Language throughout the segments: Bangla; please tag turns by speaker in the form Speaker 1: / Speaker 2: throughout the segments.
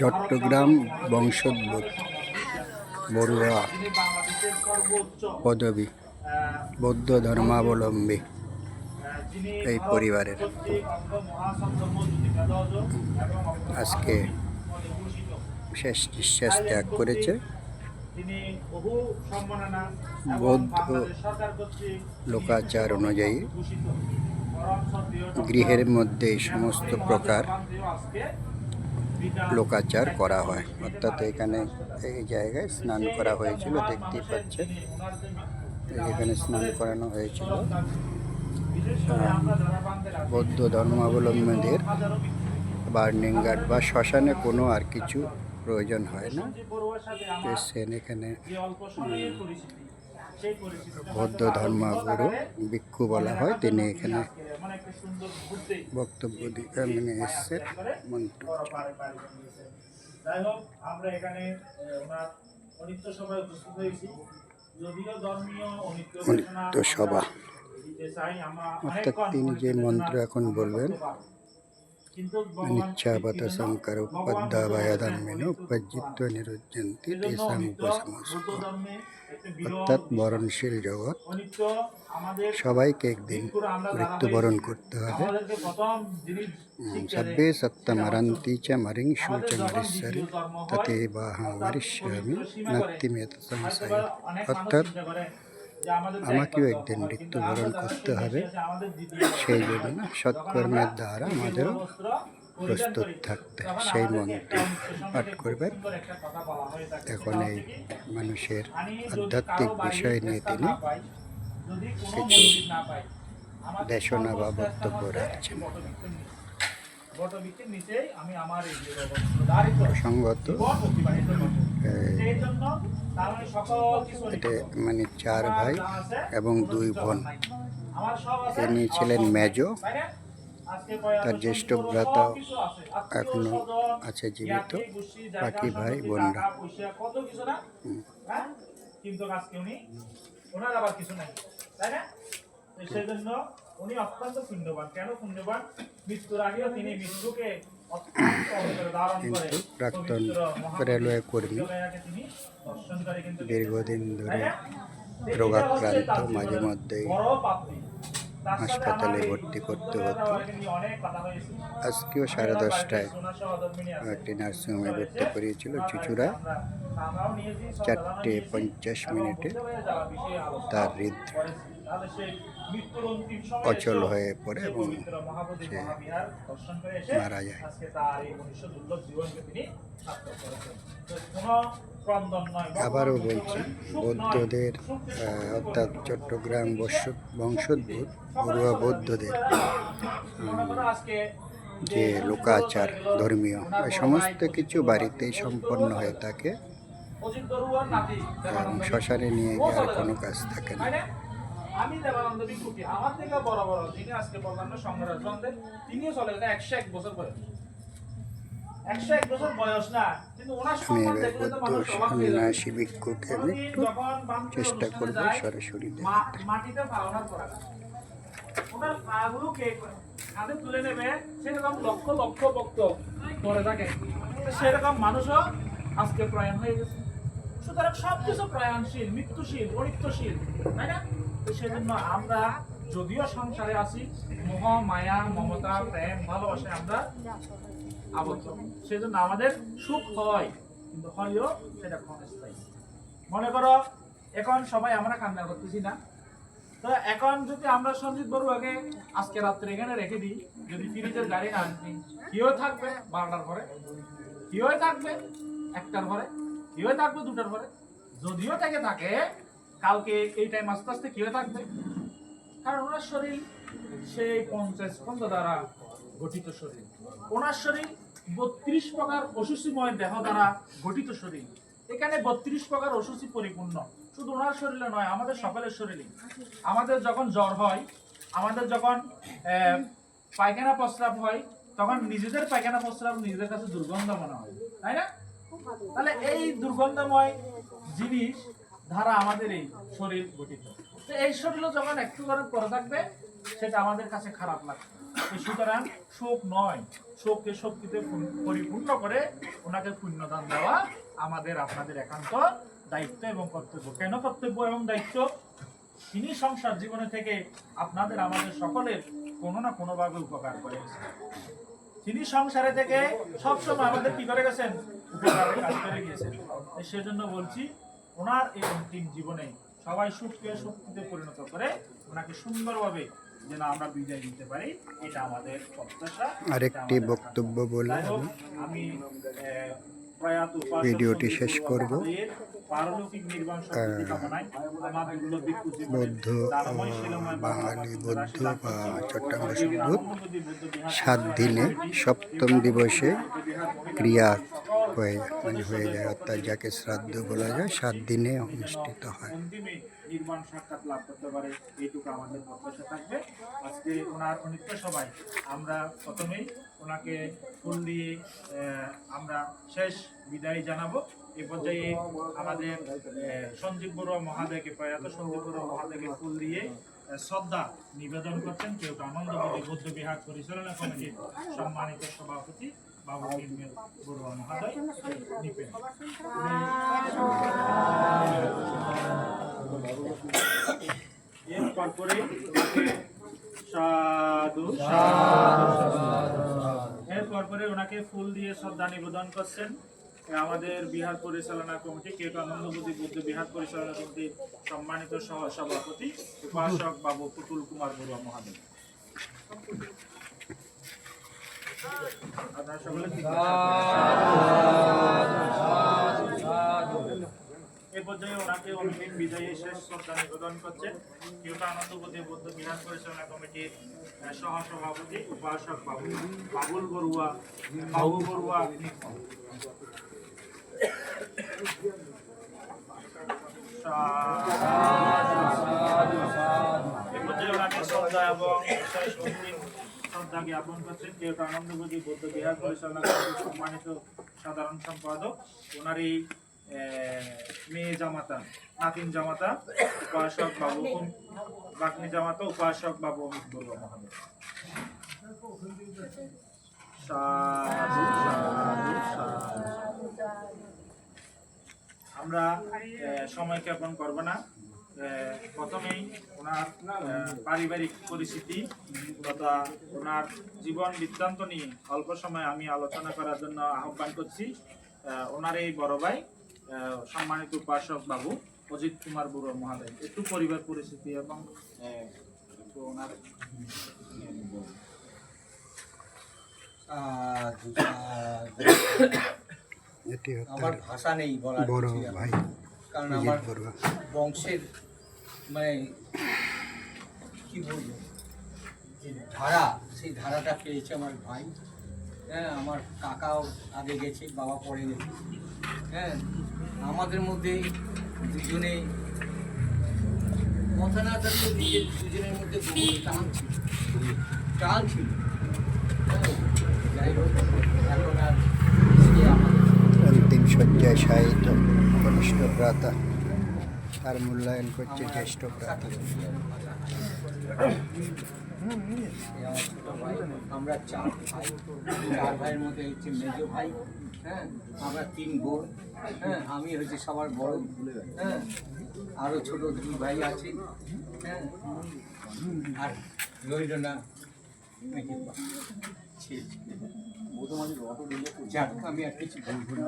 Speaker 1: চট্টগ্রাম বংশোদ্ভূত। বড়ুয়া পদবী, বৌদ্ধ ধর্মাবলম্বী এই পরিবারের। আজকে শেষ নিঃশ্বাস ত্যাগ করেছে। বৌদ্ধ লোকাচার অনুযায়ী গৃহের মধ্যে সমস্ত প্রকার লোকাচার করা হয়। অর্থাৎ এখানে এই জায়গায় স্নান করা হয়েছিল, দেখতেই এই যেখানে স্নান করানো হয়েছিল। বৌদ্ধ ধর্মাবলম্বীদের বার্নিং গার্ড বা শ্মশানে কোনো আর কিছু প্রয়োজন হয় না। এসছেন এখানে বৌদ্ধ ধর্মগুরু ভিক্ষু বলা হয় তিনি এখানে বক্তব্য মানে এসছেন মন্ত্র।
Speaker 2: যাই হোক আমরা এখানে ওনার অনিত্য সভায় উপস্থিত হয়েছি যদিও ধর্মীয় অনিত্য
Speaker 1: সভা। অর্থাৎ তিনি যে মন্ত্র এখন বলবেন
Speaker 2: ভগবান
Speaker 1: উপাধ্যাবায়াদাম্যেন
Speaker 2: অনিত্য
Speaker 1: উপজিত্য নিরুজ্জন্তি উপসমস্ত অর্থাৎ
Speaker 2: বিষয়।
Speaker 1: বরণশীল জগৎ সবাইকে একদিন মৃত্যুবরণ করতে হবে সব্বে সত্যমরন্তি চ মরিংশু চ
Speaker 2: হয়,
Speaker 1: ততে বাহং মরিষ্যামি নাত্তিমেত সংশয় অর্থাৎ আমাকেও একদিন মৃত্যুবরণ করতে হবে। সেই। জন্য সৎকর্মের দ্বারা আমাদেরও প্রস্তুত থাকতে সেই মন্ত্র পাঠ করবেন। এখন এই মানুষের আধ্যাত্মিক বিষয় নিয়ে তিনি কিছু দেশনা বা বক্তব্য রাখছেন। প্রসঙ্গত এটা মানে চার ভাই এবং দুই বোন ইনি ছিলেন মেজো তার জ্যেষ্ঠ ভ্রাতা
Speaker 2: আছে। এখনও
Speaker 1: আছে জীবিত বাকি ভাই বোনরা।
Speaker 2: হ্যাঁ? কিন্তু আজকে উনি ওনার আবার কিছু নাই। তাই না? সেই জন্য উনি অত্যন্ত পুণ্যবান। কেন পুণ্যবান? মৃত্যুর আগেও তিনি মৃত্যুকে অত্যন্ত অন্তরে ধারণ করে
Speaker 1: কিন্তু প্রাক্তন রেলওয়ে কর্মী দীর্ঘদিন ধরে রোগাক্রান্ত, মাঝে মধ্যেই হাসপাতালে ভর্তি করতে হতো। আজকেও সাড়ে দশটায় একটি নার্সিংহোমে ভর্তি করিয়েছিল
Speaker 2: সব
Speaker 1: চারটে পঞ্চাশ মিনিটে তার হৃদ অচল হয়ে পড়ে এবং সে মারা যায়। আবারও বলছি বৌদ্ধদের অর্থাৎ চট্টগ্রাম বংশোদ্ভূত বড়ুয়া বৌদ্ধদের যে লোকাচার ধর্মীয় এই সমস্ত কিছু বাড়িতেই সম্পন্ন হয়ে থাকে। এবং শ্মশানে নিয়ে গিয়ে আর কোনো কাজ থাকে না?
Speaker 2: আমি দেবানন্দ বিভূতি আমার থেকে বড় বড় যিনি আজকে বর্তমানে সংগ্রাম চন্দ্রের তিনিও চলে গেলেন একশো এক বছর বয়স। একশো এক বছর বয়স না কিন্তু ওনার সম্মান দেখলে তো মানুষ অবাক হয়ে যাবে।
Speaker 1: সন্ন্যাসী ভিক্ষুকে আমি
Speaker 2: উনি
Speaker 1: একটু
Speaker 2: যখন
Speaker 1: চেষ্টা করব সরাসরি
Speaker 2: মাটিতে পাওনার করা। ওনার পাগুলো কে হাতে তুলে নেবে সেরকম লক্ষ লক্ষ ভক্ত করে থাকে। সেরকম মানুষও আজকে প্রয়াণ হয়ে গেছে। সুতরাং সবকিছু প্রয়াণশীল মৃত্যুশীল অনিত্যশীল তাই না? সেজন্য আমরা যদিও সংসারে আছি, মোহ, মায়া, মমতা, প্রেম আমরা আবদ্ধ। সেজন্য আমাদের সুখ হয়, কিন্তু হলেও সেটা ক্ষণস্থায়ী। মনে করো, এখন সবাই আমরা কান্না করতেছি না। তো এখন যদি আমরা সঞ্জিত বড়ুয়াকে আজকে রাত্রে এখানে রেখে দিই, যদি ফ্রিজের গাড়ি না আনি কেউ থাকবে বারোটার পরে কেউ থাকবে একটার পরে কেউ থাকবে দুটার পরে, যদিও থেকে থাকে কালকে এই টাইম আস্তে আস্তে কেউ থাকবে? কারণ ওনার শরীর সেই পঞ্চাশ স্কন্ধ দ্বারা গঠিত শরীর। ওনার শরীর বত্রিশ প্রকার অসুচিময় দেহ দ্বারা গঠিত শরীর। এখানে বত্রিশ প্রকার অসুচি পরিপূর্ণ। শুধু ওনার শরীরে নয়, আমাদের সকলের শরীরে। আমাদের যখন জ্বর হয়, আমাদের যখন পায়খানা প্রস্রাব হয়, তখন নিজেদের পায়খানা প্রস্রাব নিজেদের কাছে দুর্গন্ধ মনে হয়। তাই না? তাহলে এই দুর্গন্ধময় জিনিস ধারা আমাদের এই শরীর গঠিত। তো এই শরীরও যখন একটু করে পরে থাকবে, সেটা আমাদের কাছে খারাপ লাগবে। সুতরাং শোক নয়, শোককে শক্তিতে পরিপূর্ণ করে ওনাকে পুণ্যদান দেওয়া আমাদের, আপনাদের একান্ত দায়িত্ব এবং কর্তব্য। কেন কর্তব্য এবং দায়িত্ব? তিনি সংসার জীবনে থেকে আপনাদের, আমাদের সকলের কোনো না কোনোভাবে উপকার করে। তিনি সংসারে থেকে সবসময় আমাদের কি করে গেছেন? উপকারের কাজ করে গিয়েছেন। সেজন্য বলছি ওনার এই অন্তিম জীবনে সবাই সুখকে শক্তিতে পরিণত করে ওনাকে সুন্দরভাবে যেন আমরা বিদায় দিতে পারি এটা আমাদের প্রত্যাশা।
Speaker 1: আরেকটি বক্তব্য বলে আমি। ভিডিওটি শেষ করব। বৌদ্ধ বাঙালি বৌদ্ধ বা চট্টগ্রাম সাত দিনে সপ্তম দিবসে ক্রিয়া হয়ে মানে হয়ে যায়, অর্থাৎ যাকে শ্রাদ্ধ বলা যায়, সাত দিনে অনুষ্ঠিত হয়।
Speaker 2: শেষ বিদায় জানাব। এই পর্যায়ে আমাদের সঞ্জীব বড়ুয়া মহাদেবকে, প্রয়াত সঞ্জীব মহাদেবকে ফুল দিয়ে শ্রদ্ধা নিবেদন করছেন। কেউ আনন্দবাদী বৌদ্ধ বিহার পরিচালনা কমিটির সম্মানিত সভাপতি। এরপর এরপর পরে ওনাকে ফুল দিয়ে শ্রদ্ধা নিবেদন করছেন। আমাদের বিহার পরিচালনা কমিটি কেউ আনন্দবতী বুদ্ধ বিহার পরিচালনা কমিটির সম্মানিত সহ সভাপতি উপাসক বাবু পুতুল কুমার বড়ুয়া মহাদেব বাবুল বড়ুয়া বাবু এবং শ্রদ্ধা জ্ঞাপন করছেন বৌদ্ধ বিহার পরিচালনা সম্মানিত সাধারণ সম্পাদক। ওনার এই মেয়ে জামাতা, নাতিন জামাতা, উপাসক বাবু জামাতা, উপাসক বাবু অমিত মহাদেব। আমরা সময় জ্ঞাপন করব না। প্রথমেই ওনার আহ, পারিবারিক পরিস্থিতি তথা ওনার জীবন বৃত্তান্ত নিয়ে অল্প সময় আমি আলোচনা করার জন্য আহ্বান করছি। ওনার এই বড় ভাই সম্মানিত উপাসক বাবু অজিত কুমার বড়ুয়া মহাদয় একটু পরিবার পরিস্থিতি এবং ওনার
Speaker 3: আমার ভাষা নেই বলার
Speaker 1: বড়
Speaker 3: কারণ আমার বংশের মানে কি বলব? যে ধারা, সেই ধারাটা পেয়েছে আমার ভাই। হ্যাঁ আমার কাকাও আগে গেছে, বাবা পরে গেছে। হ্যাঁ আমাদের মধ্যে দুজনে কথা না থাকলে দুজনের মধ্যে টান ছিল। টান ছিল। যাই হোক, এখন আর
Speaker 1: অন্তিম শয্যায় শায়িত কনিষ্ঠ ভ্রাতা তার মূল্যায়ন করছে জ্যেষ্ঠ
Speaker 3: এ আমার চার ভাই, চার ভাইয়ের মধ্যে হচ্ছে মেজো ভাই হ্যাঁ আমরা তিন বোন হ্যাঁ আমি হচ্ছে সবার বড়। হ্যাঁ আরও ছোট দুই ভাই আছে হ্যাঁ আর রইল না। আমি আর কিছু বলব না।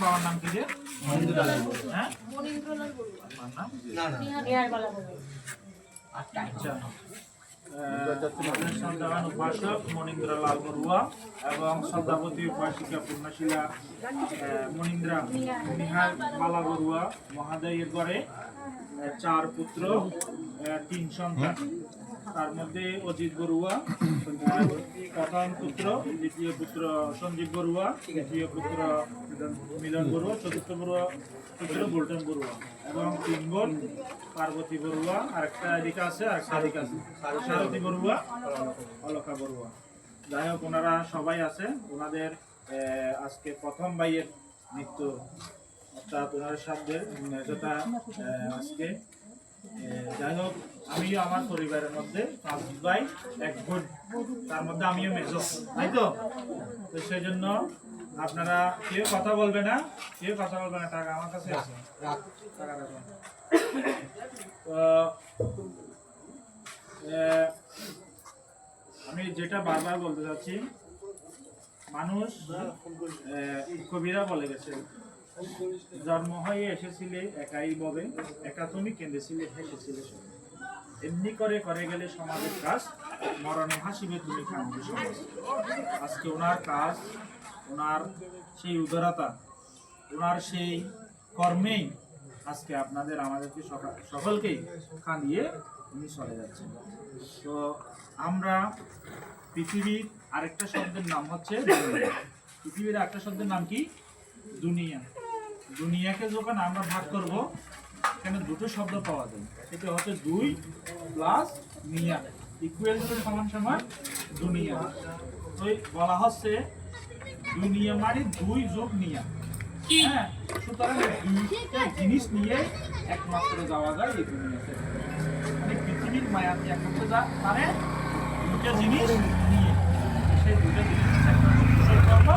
Speaker 2: বাবার নাম কি যে হ্যাঁ আচ্ছা উপাসক মনীন্দ্রলাল বড়ুয়া এবং সন্ধ্যাপতি উপাসিকা পূর্ণশীলা মনীন্দ্রা নিহার বালা বড়ুয়া মহাদয়ের গড়ে চার পুত্র তিন সন্তান। তার মধ্যে অজিত বড়ুয়া প্রথম পুত্র, দ্বিতীয় পুত্র সঞ্জীব বড়ুয়া, তৃতীয় পুত্র মিলন বড়ুয়া, চতুর্থ বড়ুয়া পুত্র গোল্ডেন বড়ুয়া এবং তিন বোন পার্বতী বড়ুয়া, আরেকটা এদিকে আছে, আরেকটা এদিকে আছে। সারথী বড়ুয়া, অলকা বড়ুয়া। যাই হোক, ওনারা সবাই আছে। ওনাদের আজকে প্রথম ভাইয়ের মৃত্যু। অর্থাৎ ওনার সাধ্যের যেটা আজকে যাই হোক আমি আমার পরিবারের মধ্যে পাঁচ ভাই এক বোন। তার মধ্যে আমিও মেজো তাই তো? তো সেই জন্য আপনারা কেউ কথা বলবে না কেউ কথা বলবে না টাকা আমার কাছে আছে। টাকা আমি যেটা বারবার বলতে চাচ্ছি মানুষ কবিরা বলে গেছে। জন্ম হয়ে এসেছিলে একাই ববে একা তুমি কেঁদেছিলে হেসেছিলে। এমনি করে করে গেলে সমাজের কাজ, মরণে হাসিবে তুমি কান্দবে আজকে ওনার কাজ, ওনার সেই উদারতা, ওনার সেই কর্মেই আজকে আপনাদের, আমাদেরকে সকা- সকলকেই কাঁদিয়ে উনি চলে যাচ্ছেন। তো আমরা পৃথিবীর আরেকটা শব্দের নাম হচ্ছে পৃথিবীর আরেকটা শব্দের নাম কি? দুনিয়া। দুনিয়াকে যখন আমরা ভাগ করব, এখানে দুটো শব্দ পাওয়া যায়। সেটা হচ্ছে দুই প্লাস নিয়া ইকুয়াল টু সমান সমান দুনিয়া। তো বলা হচ্ছে দুনিয়া মানে দুই যোগ নিয়া হ্যাঁ সুতরাং দুইটা জিনিস নিয়ে একমাত্র যাওয়া যায় এই দুনিয়াতে। মানে পৃথিবীর মায়াতে একমাত্র যা মানে দুটো জিনিস নিয়ে। সেই দুটো জিনিস একমাত্র?